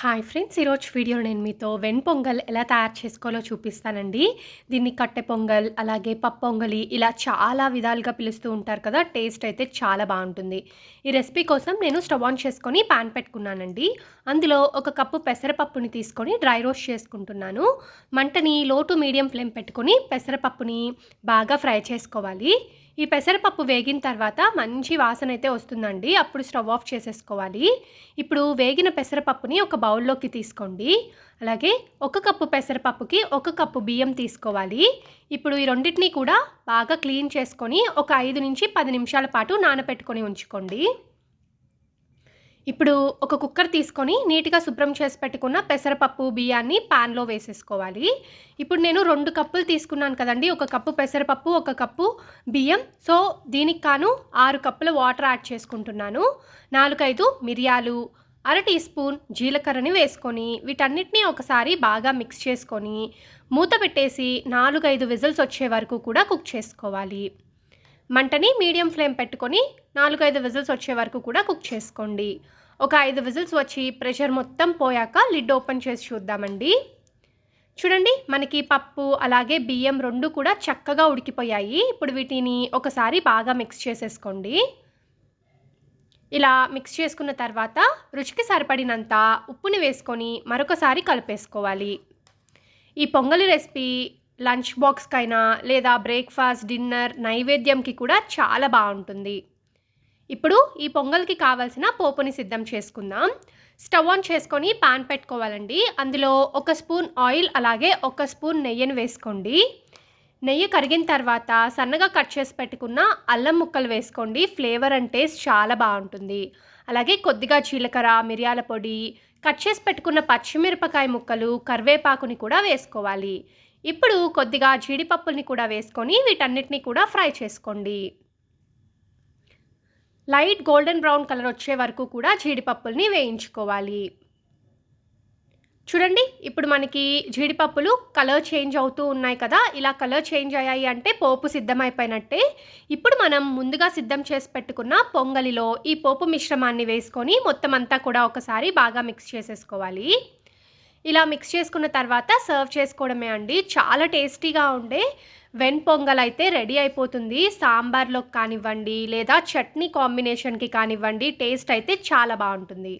Hi friends ఈరోజు వీడియోలో నేను మీతో వెన్ పొంగల్ ఎలా తయారు చేసుకోవాలో చూపిస్తానండి. దీన్ని కట్టె పొంగల్ అలాగే పప్పు పొంగలి ఇలా చాలా విధాలుగా పిలుస్తూ ఉంటారు కదా టేస్ట్ అయితే చాలా బాగుంటుంది. ఈ రెసిపీ కోసం నేను స్టవ్ ఆన్ చేసుకొని పాన్ పెట్టుకున్నానండి. అందులో ఒక కప్పు పెసరపప్పుని తీసుకొని డ్రై రోస్ట్ చేసుకుంటున్నాను. మంటని లో టు మీడియం ఫ్లేమ్ పెట్టుకొని పెసరపప్పుని బాగా ఫ్రై చేసుకోవాలి. ఈ పెసరపప్పు వేగిన తర్వాత మంచి వాసన అయితే వస్తుందండి. అప్పుడు స్టవ్ ఆఫ్ చేసేసుకోవాలి. ఇప్పుడు వేగిన పెసరపప్పుని ఒక బౌల్లోకి తీసుకోండి. అలాగే ఒక కప్పు పెసరపప్పుకి ఒక కప్పు బియ్యం తీసుకోవాలి. ఇప్పుడు ఈ రెండింటినీ కూడా బాగా క్లీన్ చేసుకొని ఒక ఐదు నుంచి పది నిమిషాల పాటు నానబెట్టుకొని ఉంచుకోండి. ఇప్పుడు ఒక కుక్కర్ తీసుకొని నీట్గా శుభ్రం చేసి పెట్టుకున్న పెసరపప్పు బియ్యాన్ని ప్యాన్లో వేసేసుకోవాలి. ఇప్పుడు నేను రెండు కప్పులు తీసుకున్నాను కదండి ఒక కప్పు పెసరపప్పు ఒక కప్పు బియ్యం. సో దీనికి కాను ఆరు కప్పుల వాటర్ యాడ్ చేసుకుంటున్నాను. నాలుగైదు మిరియాలు అర టీ స్పూన్ జీలకర్రని వేసుకొని వీటన్నిటిని ఒకసారి బాగా మిక్స్ చేసుకొని మూత పెట్టేసి నాలుగైదు విజిల్స్ వచ్చే వరకు కూడా కుక్ చేసుకోవాలి. మంటని మీడియం ఫ్లేమ్ పెట్టుకొని నాలుగైదు విజిల్స్ వచ్చే వరకు కూడా కుక్ చేసుకోండి. ఒక ఐదు విజిల్స్ వచ్చి ప్రెషర్ మొత్తం పోయాక లిడ్ ఓపెన్ చేసి చూద్దామండి. చూడండి మనకి పప్పు అలాగే బియ్యం రెండు కూడా చక్కగా ఉడికిపోయాయి. ఇప్పుడు వీటిని ఒకసారి బాగా మిక్స్ చేసేసుకోండి. ఇలా మిక్స్ చేసుకున్న తర్వాత రుచికి సరిపడినంత ఉప్పుని వేసుకొని మరొకసారి కలిపేసుకోవాలి. ఈ పొంగలి రెసిపీ లంచ్ బాక్స్కైనా లేదా బ్రేక్ఫాస్ట్ డిన్నర్ నైవేద్యంకి కూడా చాలా బాగుంటుంది. ఇప్పుడు ఈ పొంగల్కి కావాల్సిన పోపుని సిద్ధం చేసుకుందాం. స్టవ్ ఆన్ చేసుకొని పాన్ పెట్టుకోవాలండి. అందులో ఒక స్పూన్ ఆయిల్ అలాగే ఒక స్పూన్ నెయ్యిని వేసుకోండి. నెయ్యి కరిగిన తర్వాత సన్నగా కట్ చేసి పెట్టుకున్న అల్లం ముక్కలు వేసుకోండి. ఫ్లేవర్ అండ్ టేస్ట్ చాలా బాగుంటుంది. అలాగే కొద్దిగా జీలకర్ర మిరియాల పొడి కట్ చేసి పెట్టుకున్న పచ్చిమిరపకాయ ముక్కలు కరివేపాకుని కూడా వేసుకోవాలి. ఇప్పుడు కొద్దిగా జీడిపప్పుల్ని కూడా వేసుకొని వీటన్నిటిని కూడా ఫ్రై చేసుకోండి. లైట్ గోల్డెన్ బ్రౌన్ కలర్ వచ్చే వరకు కూడా జీడిపప్పుల్ని వేయించుకోవాలి. చూడండి ఇప్పుడు మనకి జీడిపప్పులు కలర్ చేంజ్ అవుతూ ఉన్నాయి కదా ఇలా కలర్ చేంజ్ అయ్యాయి అంటే పోపు సిద్ధమైపోయినట్టే. ఇప్పుడు మనం ముందుగా సిద్ధం చేసి పెట్టుకున్న పొంగలిలో ఈ పోపు మిశ్రమాన్ని వేసుకొని మొత్తం అంతా కూడా ఒకసారి బాగా మిక్స్ చేసేసుకోవాలి. ఇలా మిక్స్ చేసుకున్న తర్వాత సర్వ్ చేసుకోవడమే అండి. చాలా టేస్టీగా ఉండే వెన్ పొంగల్ అయితే రెడీ అయిపోతుంది. సాంబార్లోకి కానివ్వండి లేదా చట్నీ కాంబినేషన్కి కానివ్వండి టేస్ట్ అయితే చాలా బాగుంటుంది.